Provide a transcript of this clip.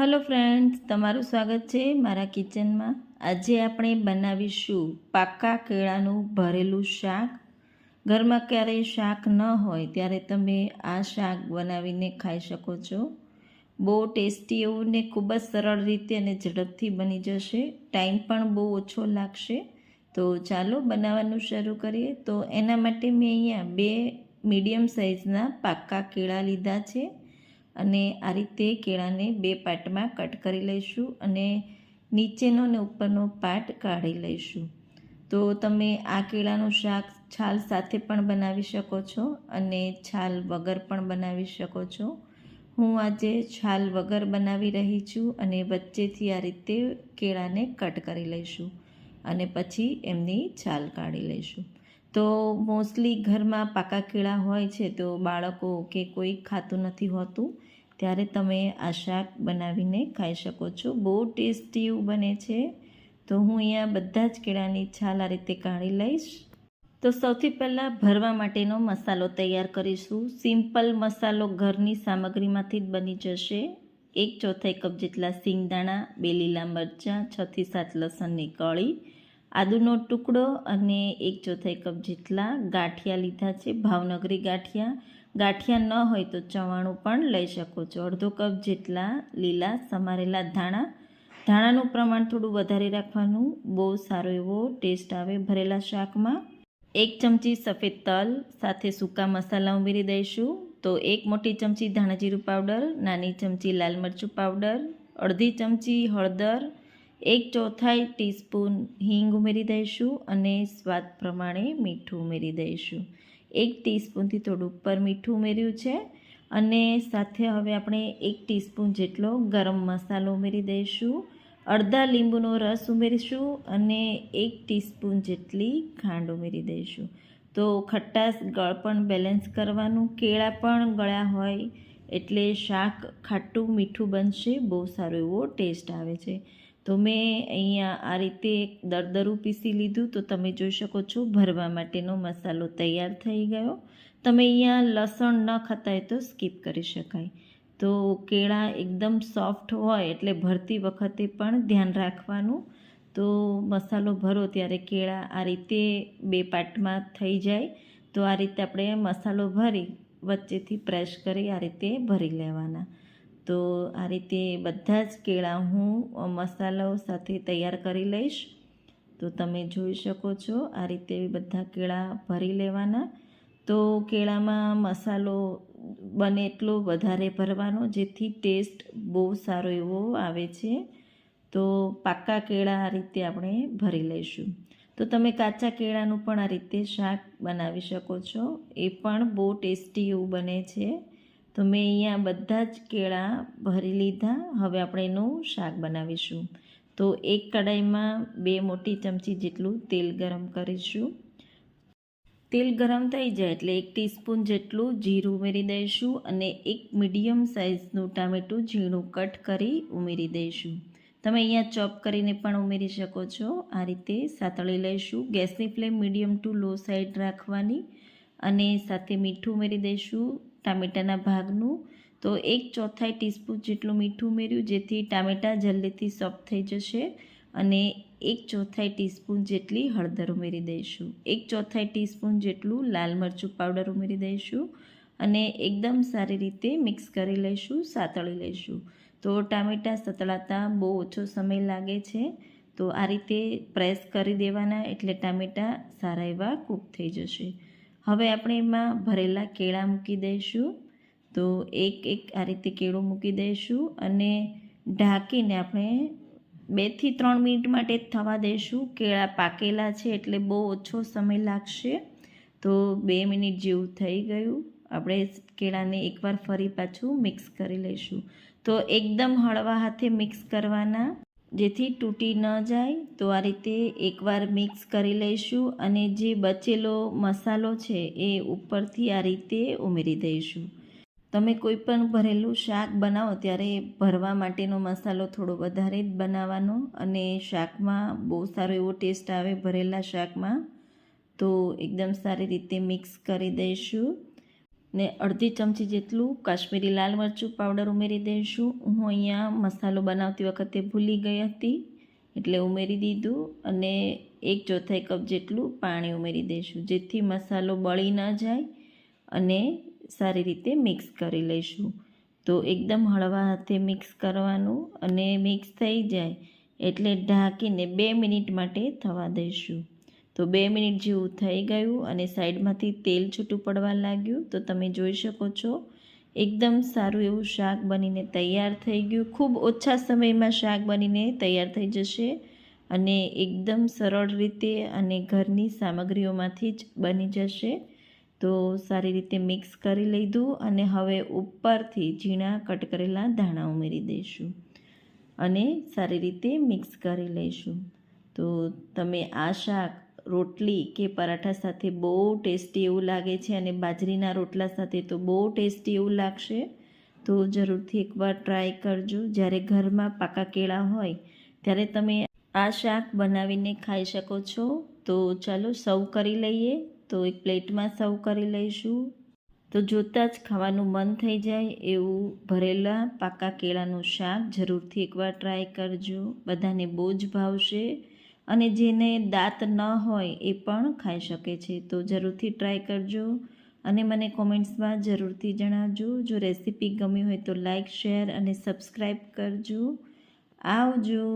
Hello friends તમારું સ્વાગત છે મારા કિચનમાં આજે આપણે બનાવીશું પાકા કેળાનું ભરેલું શાક. ઘરમાં ક્યારેય શાક ન હોય ત્યારે તમે આ શાક બનાવીને ખાઈ શકો છો. બહુ ટેસ્ટી એવું ને ખૂબ જ સરળ રીતે અને ઝડપથી બની જશે. ટાઈમ પણ બહુ ઓછો લાગશે. તો ચાલો બનાવવાનું શરૂ કરીએ. તો એના માટે મેં અહીંયા બે મીડિયમ સાઇઝના પાકા કેળા લીધા છે. અને આ રીતે કેળાને બે પાર્ટમાં કટ કરી લઈશું અને નીચેનો ને ઉપરનો પાર્ટ કાઢી લઈશું. તો તમે આ કેળાનું શાક છાલ સાથે પણ બનાવી શકો છો અને છાલ વગર પણ બનાવી શકો છો. હું આજે છાલ વગર બનાવી રહી છું અને વચ્ચેથી આ રીતે કેળાને કટ કરી લઈશું અને પછી એમની છાલ કાઢી લઈશું. તો મોસ્ટલી ઘરમાં પાકા કેળા હોય છે તો બાળકો કે કોઈ ખાતું નથી હોતું. ત્યારે તમે આ શાક બનાવીને ખાઈ શકો છો. બહુ ટેસ્ટી એવું બને છે. તો હું અહીંયા બધા જ કેળાની છાલ આ રીતે કાઢી લઈશ. તો સૌથી પહેલાં ભરવા માટેનો મસાલો તૈયાર કરીશું. સિમ્પલ મસાલો ઘરની સામગ્રીમાંથી જ બની જશે. એક ચોથાઈ કપ જેટલા સિંગદાણા, બે લીલા મરચાં છથી સાત લસણની કળી, આદુનો ટુકડો અને એક ચોથાઈ કપ જેટલા ગાંઠિયા લીધા છે. ભાવનગરી ગાંઠિયા ગાંઠિયા ન હોય તો ચવાણું પણ લઈ શકો છો. અડધો કપ જેટલા લીલા સમારેલા ધાણા. ધાણાનું પ્રમાણ થોડું વધારે રાખવાનું. બહુ સારો એવો ટેસ્ટ આવે ભરેલા શાકમાં. એક ચમચી સફેદ તલ, સાથે સૂકા મસાલા ઉમેરી દઈશું. તો એક મોટી ચમચી ધાણાજીરું પાવડર, નાની ચમચી લાલ મરચું પાવડર, અડધી ચમચી હળદર, એક ચોથાઈ ટીસ્પૂન હિંગ ઉમેરી દઈશું અને સ્વાદ પ્રમાણે મીઠું ઉમેરી દઈશું. એક ટીસ્પૂનથી થોડું ઉપર મીઠું ઉમેર્યું છે અને સાથે હવે આપણે એક ટીસ્પૂન જેટલો ગરમ મસાલો ઉમેરી દઈશું. અડધા લીંબુનો રસ ઉમેરીશું અને એક ટીસ્પૂન જેટલી ખાંડ ઉમેરી દઈશું. તો ખટ્ટાશ ગળ પણ બેલેન્સ કરવાનું, કેળા પણ ગળ્યા હોય એટલે શાક ખાટું મીઠું બનશે, બહુ સારો એવો ટેસ્ટ આવે છે. તો મેં અહીંયા આ રીતે દરદરું પીસી લીધું. તો તમે જોઈ શકો છો, ભરવા માટેનો મસાલો તૈયાર થઈ ગયો. તમે અહીંયા લસણ ન ખાતા હોય તો સ્કીપ કરી શકાય. તો કેળા એકદમ સોફ્ટ હોય એટલે ભરતી વખતે પણ ધ્યાન રાખવાનું. તો મસાલો ભરો ત્યારે કેળા આ રીતે બે પાર્ટમાં થઈ જાય. તો આ રીતે આપણે મસાલો ભરી વચ્ચેથી પ્રેસ કરી આ રીતે ભરી લેવાના. તો આ રીતે બધા જ કેળા હું મસાલો સાથે તૈયાર કરી લઈશ. તો તમે જોઈ શકો છો, આ રીતે બધા કેળા ભરી લેવાના. તો કેળામાં મસાલો બને એટલો વધારે ભરવાનો, જેથી ટેસ્ટ બહુ સારો એવો આવે છે. તો પાકા કેળા આ રીતે આપણે ભરી લઈશું. તો તમે કાચા કેળાનું પણ આ રીતે શાક બનાવી શકો છો. એ પણ બહુ ટેસ્ટી એવું બને છે. તો મેં અહીંયા બધા જ કેળા ભરી લીધા. હવે આપણે એનું શાક બનાવીશું. તો એક કડાઈમાં બે મોટી ચમચી જેટલું તેલ ગરમ કરીશું. તેલ ગરમ થઈ જાય એટલે એક ટીસ્પૂન જેટલું જીરું ઉમેરી દઈશું અને એક મીડિયમ સાઇઝનું ટામેટું ઝીણું કટ કરી ઉમેરી દઈશું. તમે અહીંયા ચોપ કરીને પણ ઉમેરી શકો છો. આ રીતે સાતળી લઈશું. ગેસની flame medium to low side રાખવાની અને સાથે મીઠું ઉમેરી દઈશું. ટામેટાના ભાગનું. તો એક ચોથાઈ ટીસ્પૂન જેટલું મીઠું ઉમેર્યું, જેથી ટામેટાં જલ્દીથી સોફ્ટ થઈ જશે. અને એક ચોથાઈ ટીસ્પૂન જેટલી હળદર ઉમેરી દઈશું. એક ચોથાઈ ટીસ્પૂન જેટલું લાલ મરચું પાવડર ઉમેરી દઈશું. અને એકદમ સારી રીતે મિક્સ કરી લઈશું, સાતળી લઈશું. તો ટામેટાં સતળાતા બહુ ઓછો સમય લાગે છે. તો આ રીતે પ્રેસ કરી દેવાના એટલે ટામેટાં સારા એવા કૂક થઈ જશે. હવે આપણે એમાં ભરેલા કેળા મૂકી દઈશું. તો એક એક આ રીતે કેળું મૂકી દઈશું અને ઢાંકીને આપણે બેથી ત્રણ મિનિટ માટે થવા દઈશું. કેળા પાકેલા છે એટલે બહુ ઓછો સમય લાગશે. તો બે મિનિટ જેવું થઈ ગયું. આપણે કેળાને એકવાર ફરી પાછું મિક્સ કરી લઈશું. તો એકદમ હળવા હાથે મિક્સ કરવાના. જેથી તૂટી ન જાય. તો આ રીતે એકવાર મિક્સ કરી લઈશું અને જે બચેલો મસાલો છે એ ઉપરથી આ રીતે ઉમેરી દઈશું. તમે કોઈ પણ ભરેલું શાક બનાવો ત્યારે ભરવા માટેનો મસાલો થોડો વધારે જ બનાવવાનો અને શાકમાં બહુ સારો એવો ટેસ્ટ આવે ભરેલા શાકમાં. તો એકદમ સારી રીતે મિક્સ કરી દઈશું. ને અડધી ચમચી જેટલું કાશ્મીરી લાલ મરચું પાવડર ઉમેરી દઈશું. હું અહીંયા મસાલો બનાવતી વખતે ભૂલી ગઈ હતી, એટલે ઉમેરી દીધું અને એક ચોથાઈ કપ જેટલું પાણી ઉમેરી દઈશું, જેથી મસાલો બળી ન જાય અને સારી રીતે મિક્સ કરી લઈશું. તો એકદમ હળવા હાથે મિક્સ કરવાનું અને મિક્સ થઈ જાય એટલે ઢાંકીને બે મિનિટ માટે થવા દઈશું. તો બે મિનિટ જેવું થઈ ગયું અને સાઈડમાંથી તેલ છૂટું પડવા લાગ્યું. તો તમે જોઈ શકો છો, એકદમ સારું એવું શાક બનીને તૈયાર થઈ ગયું. ખૂબ ઓછા સમયમાં શાક બનીને તૈયાર થઈ જશે અને એકદમ સરળ રીતે અને ઘરની સામગ્રીઓમાંથી જ બની જશે. તો સારી રીતે મિક્સ કરી લીધું અને હવે ઉપરથી ઝીણા કટ કરેલા ધાણા ઉમેરી દઈશું અને સારી રીતે મિક્સ કરી લઈશું. તો તમે આ શાક રોટલી કે પરાઠા સાથે બહુ ટેસ્ટી એવું લાગે છે અને બાજરીના રોટલા સાથે તો બહુ ટેસ્ટી એવું લાગશે, તો જરૂરથી એકવાર ટ્રાય કરજો. જ્યારે ઘરમાં પાકા કેળા હોય, ત્યારે તમે આ શાક બનાવીને ખાઈ શકો છો. તો ચાલો સર્વ કરી લઈએ. તો એક પ્લેટમાં સર્વ કરી લઈશું. તો જોતાં જ ખાવાનું મન થઈ જાય એવું ભરેલા પાકા કેળાનું શાક જરૂરથી એકવાર ટ્રાય કરજો. બધાને બહુ જ ભાવશે. અને જેને દાંત ન હોય એ પણ ખાઈ શકે છે. તો જરૂરથી ટ્રાય કરજો અને મને કોમેન્ટ્સમાં જરૂરથી જણાવજો. જો રેસીપી ગમી હોય તો લાઈક શેર અને સબસ્ક્રાઈબ કરજો. આવજો.